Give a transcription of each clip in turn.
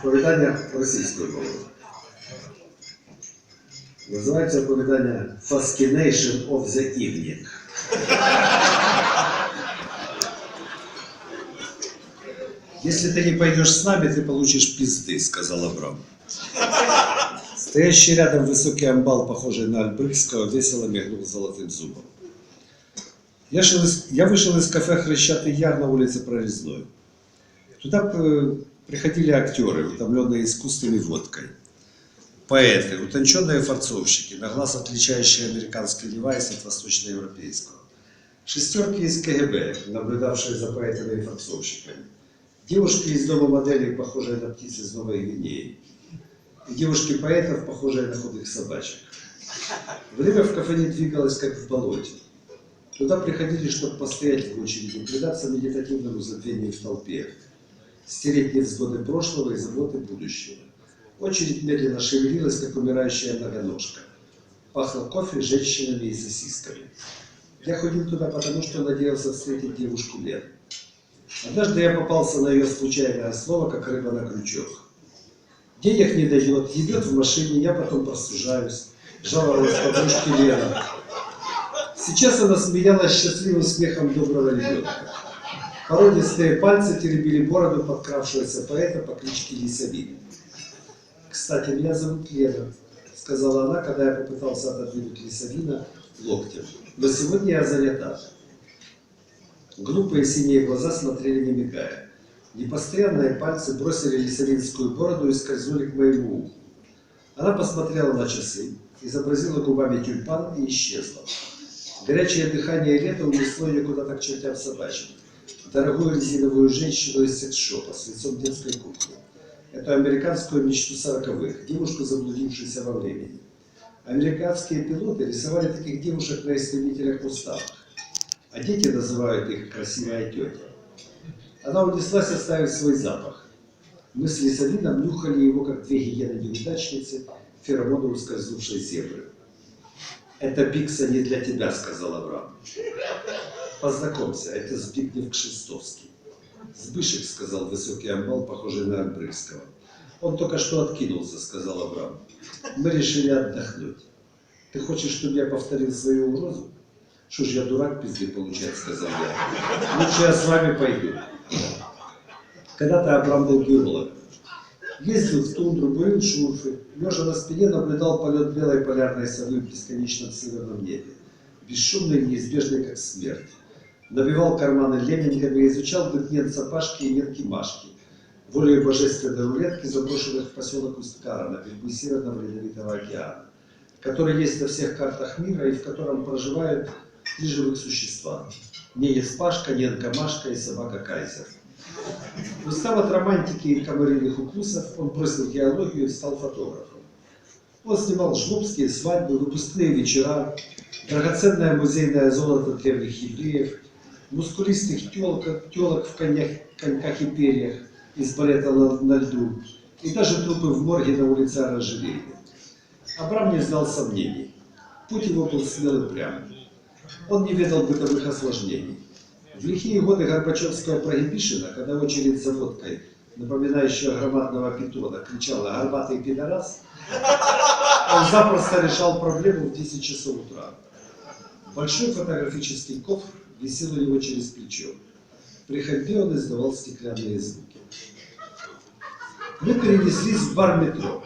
Оповідання російською мовою. Називається оповідання Fascination of the Evening. Если ты не пойдешь с нами, ты получишь пизды, сказал Абрам. Стоящий рядом высокий амбал, похожий на Альбрыкского, весело мигнул золотым зубом. Я, шел из- я вышел из кафе «Хрещатый Яр» на улице Прорезной. Туда э, приходили актеры, утомленные искусством и водкой. Поэты, утонченные форцовщики, на глаз отличающие американский девайс от восточноевропейского. Шестерки из КГБ, наблюдавшие за поэтами и форцовщиками. Девушки из дома моделей, похожие на птиц из Новой Гвинеи. И девушки поэтов, похожие на худых собачек. Время в кафе не двигалось, как в болоте. Туда приходили, чтобы постоять в очереди, предаться медитативному забвению в толпе, стереть невзгоды прошлого и заботы будущего. Очередь медленно шевелилась, как умирающая многоножка. Пахло кофе, женщинами и сосисками. Я ходил туда потому, что надеялся встретить девушку Лену. Однажды я попался на ее случайное слово, как рыба на крючок. Денег не дает, ебет в машине, я потом простужаюсь. Жаловалась подружке Лена. Сейчас она смеялась счастливым смехом доброго ребенка. Породистые пальцы теребили бороду подкравшегося поэта по кличке Лисовин. «Кстати, меня зовут Лена», — сказала она, когда я попытался отодвинуть Лисовина локтем. «Но сегодня я занята». Глупые синие глаза смотрели не мигая. Непостоянные пальцы бросили лисовинскую бороду и скользнули к моему уху. Она посмотрела на часы, изобразила губами тюльпан и исчезла. Горячее дыхание лета унесло ее куда-то к чертям собачьим. Дорогую резиновую женщину из секс-шопа с лицом детской куклы. Эту американскую мечту сороковых, девушку, заблудившуюся во времени. Американские пилоты рисовали таких девушек на истребителях уставах, а дети называют их «красивая тетя». Она унеслась, оставив свой запах. Мы с Лисовином нюхали его, как две гиены-неудачницы, феромоны ускользнувшей зебры. «Это Бикса не для тебя», — сказал Авраам. «Познакомься, это Збигнев Кшистовский». «Сбышек», — сказал высокий амбал, похожий на Альбрыкского. «Он только что откинулся», — сказал Абрам. «Мы решили отдохнуть. Ты хочешь, чтобы я повторил свою угрозу?» «Что ж я дурак пизды получать», — сказал я. «Лучше я с вами пойду». Когда-то Абрам был геолог. Ездил в тундру, бурил шурфы, лежа на спине наблюдал полет белой полярной совы в бесконечном северном небе. Бесшумный и неизбежный, как смерть. Набивал карманы леммингами, изучал быт немца Пашки и немки Машки. Волею божественной рулетки, заброшенных в поселок Усткара на берегу Северного Ледовитого океана, который есть на всех картах мира и в котором проживают три живых существа. Немец Пашка, Ненка Машка и собака Кайзер. Устав от романтики и комариных укусов, он бросил геологию и стал фотографом. Он снимал жлобские свадьбы, выпускные вечера, драгоценное музейное золото древних евреев, мускулистых телок, телок в конях, коньках и перьях из балета на, на льду, и даже трупы в морге на улице Оранжерейной. Абрам не знал сомнений. Путь его был смел и прям. Он не ведал бытовых осложнений. В лихие годы Горбачевского прогибишина, когда очередь за водкой, напоминающая громадного питона, кричала «Горбатый пидорас», он запросто решал проблему в 10 часов утра. Большой фотографический кофр висел у него через плечо. При ходьбе он издавал стеклянные звуки. Мы перенеслись в бар метро.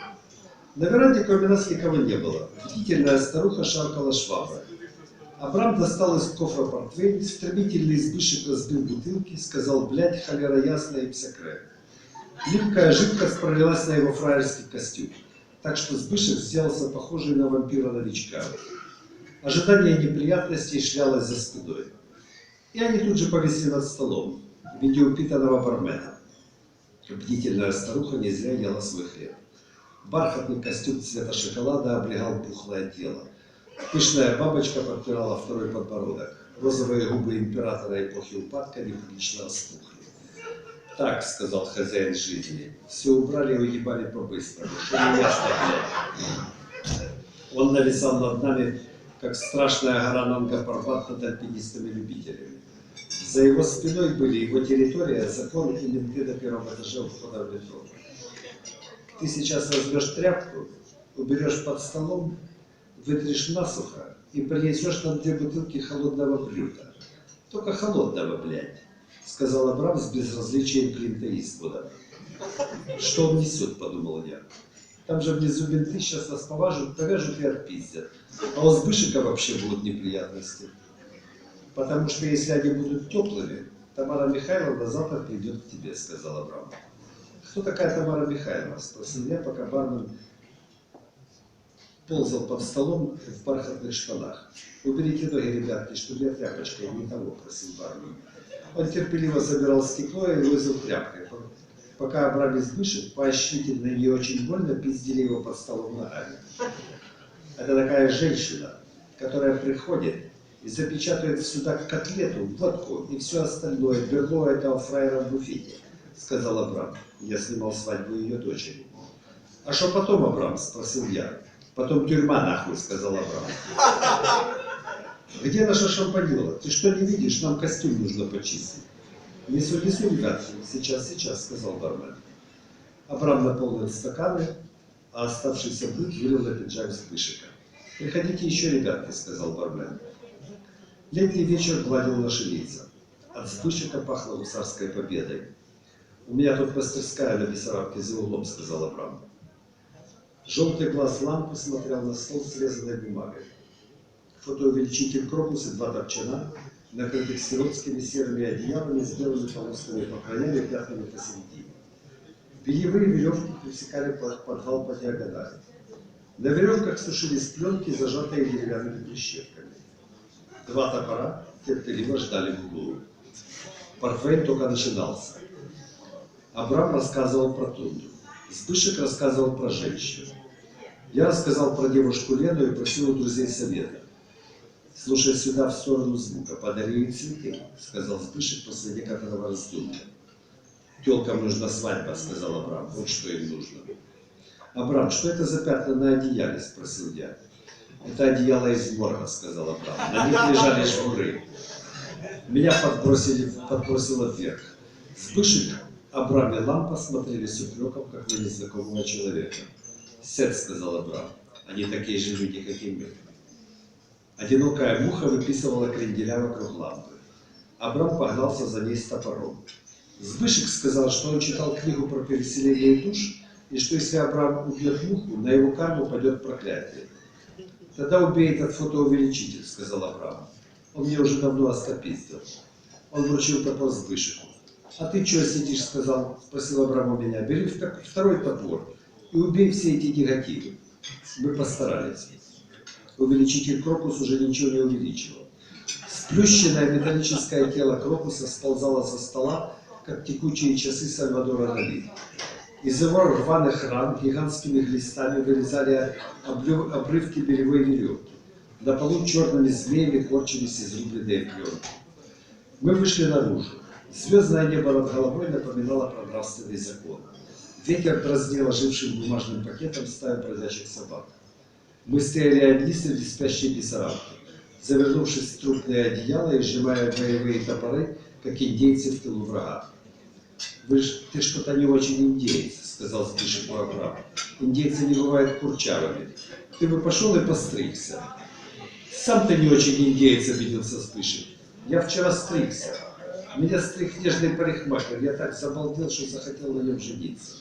На веранде кроме нас никого не было. Бдительная старуха шаркала шваброй. Абрам достал из кофра портвейн, стремительный избышек разбил бутылки, сказал, блядь, холера ясная и псякре. Липкая жидкость пролилась на его фраерский костюм, так что Сбышек сделался похожий на вампира-новичка. Ожидание неприятностей шлялось за спиной. И они тут же повисли над столом, в виде упитанного бармена. Бдительная старуха не зря ела свой хлеб. Бархатный костюм цвета шоколада облегал пухлое тело. Пышная бабочка подпирала второй подбородок. Розовые губы императора эпохи упадка неприлично распухли. Так, сказал хозяин жизни, все убрали и уебали по-быстрому. Что ясно, блядь. Он нависал над нами, как страшная гора Нанга над альпинистами-любителями. За его спиной были его территория, закон и менты на первом этаже входа в метро. Ты сейчас возьмешь тряпку, уберешь под столом, вытрешь насухо и принесешь нам две бутылки холодного блюда. Только холодного, блядь, сказал Абрам с безразличием Клинта Иствуда. Что он несет, подумал я. Там же внизу менты сейчас нас поважут, повяжут и отпиздят. А у Збышика вообще будут неприятности. Потому что если они будут теплыми, Тамара Михайловна завтра придет к тебе, сказал Абрам. Кто такая Тамара Михайловна? Спросил я, пока бармен ползал под столом в бархатных штанах. Уберите ноги, ребятки, чтобы я тряпочкой не того, просил бармен. Он терпеливо забирал стекло и возил тряпкой. Пока Абрам и Збышек поощрительно и очень больно пиздили его под столом ногами. Это такая женщина, которая приходит и запечатывает сюда котлету, водку и все остальное, берло этого фраера в буфете, сказал Абрам. Я снимал свадьбу ее дочери. А что потом, Абрам? спросил я. Потом тюрьма нахуй, сказал Абрам. Где наша шампаньола? Ты что не видишь? Нам костюм нужно почистить. Несу, несу, ребятки. Сейчас, сейчас, сказал бармен. Абрам наполнил стаканы, а оставшийся быт вылил на пиджак Збышика. «Приходите еще, ребятки», — сказал бармен. Летний вечер гладил наши лица. От Збышика пахло гусарской победой. «У меня тут мастерская на Бессарабке за углом», — сказал Абрам. Желтый глаз лампы смотрел на стол с резаной бумагой. Фотоувеличитель крокус и два топчана, накрытых сиротскими серыми одеялами, сделанными полосками по краям и пятнами посередине. Бельевые веревки пересекали под- подвал по диагонали. На веревках сушились пленки, зажатые деревянными прищепками. Два топора терпеливо ждали в углу. Портвейн только начинался. Абрам рассказывал про тундру. Збышек рассказывал про женщин. Я рассказал про девушку Лену и просил у друзей совета. Слушай сюда в сторону звука, подари ей цветы, сказал Збышек после некоторого раздумья. Телкам нужна свадьба, сказал Абрам. Вот что им нужно. Абрам, что это за пятна на одеяле? Спросил я. Это одеяло из морга, сказал Абрам. На них лежали жмуры. Меня подбросили, подбросило вверх. Вспышек Абрам и лампа смотрели с упреком, как на незнакомого человека. «Сядь», — сказал Абрам, — «они такие же люди, как и мы». Одинокая муха выписывала кренделя вокруг лампы. Абрам погнался за ней с топором. Збышек сказал, что он читал книгу про переселение душ, и что если Абрам убьет муху, на его карму падет проклятие. «Тогда убей этот фотоувеличитель», — сказал Абрам. «Он мне уже давно остопиздил». Он вручил топор Збышеку. «А ты что сидишь?» — сказал, спросил Абрам у меня. «Бери втор- второй топор и убей все эти негативы». Мы постарались. Увеличитель Крокус уже ничего не увеличивал. Сплющенное металлическое тело Крокуса сползало со стола, как текучие часы Сальвадора Дали. Из его рваных ран гигантскими глистами вырезали обрывки беревой веревки. На полу черными змеями корчились изрубленные пленки. Мы вышли наружу. Звездное небо над головой напоминало про нравственный закон. Ветер дразнил ожившим бумажным пакетом стаю бродячих собак. Мы стояли одни среди спящей Бессарабки, завернувшись в трупное одеяло и сжимая боевые топоры, как индейцы в тылу врага. «Вы ж, ты что-то не очень индейец», — сказал Збышек Абрам. «Индейцы не бывают курчавыми. Ты бы пошел и постригся». «Сам ты не очень индейец», — обиделся Збышек. «Я вчера стригся. Меня стриг нежный парикмахер. Я так забалдел, что захотел на нем жениться».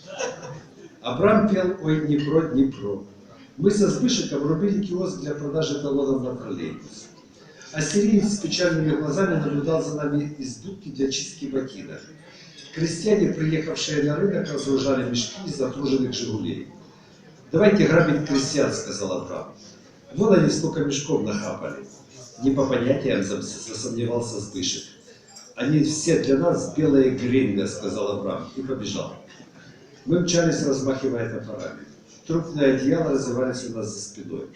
Абрам пел «Ой, Днепро, Днепро». Мы со Збышиком рубили киоск для продажи талонов на троллейбус. А Сириец с печальными глазами наблюдал за нами из будки для чистки ботинок. Крестьяне, приехавшие на рынок, разгружали мешки из затруженных «Жигулей». «Давайте грабить крестьян», — сказал Абрам. «Вон они сколько мешков нахапали». Не по понятиям засомневался Збышек. «Они все для нас белые гринго», — сказал Абрам и побежал. Мы мчались, размахивая топорами. Трупные одеяла развивались у нас за спиной.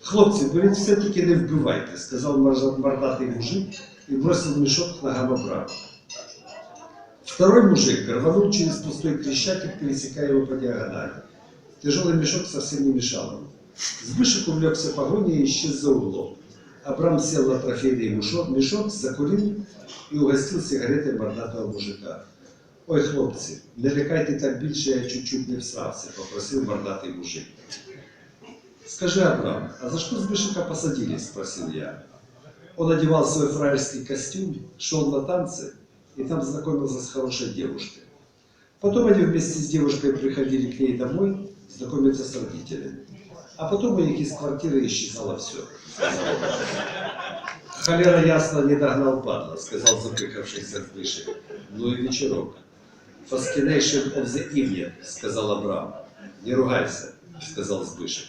«Хлопці, беріть все-таки не вбивайте», — сказал мордатый мужик и бросил мешок к ногам Абрама. Второй мужик рванул через пустой крещатик, пересекая его по диагонали. Тяжелый мешок совсем не мешал ему. Збышек увлекся погоней и исчез за углом. Абрам сел на трофейный мешок, закурил и угостил сигаретой мордатого мужика. Ой, хлопці, не лякайте так більше, я чуть-чуть не всрався, попросил мордатый мужик. Скажи, Абрам, а за что Збышика посадили? Спросил я. Он одевал свой фраерский костюм, шел на танцы и там знакомился с хорошей девушкой. Потом они вместе с девушкой приходили к ней домой знакомиться с родителями. А потом у них из квартиры исчезало все. Холера ясно не догнал падла, сказал запыхавшийся Збышек. Ну и вечерок. Fascination of the evening, сказал Абрам. Не ругайся, сказал Збышек.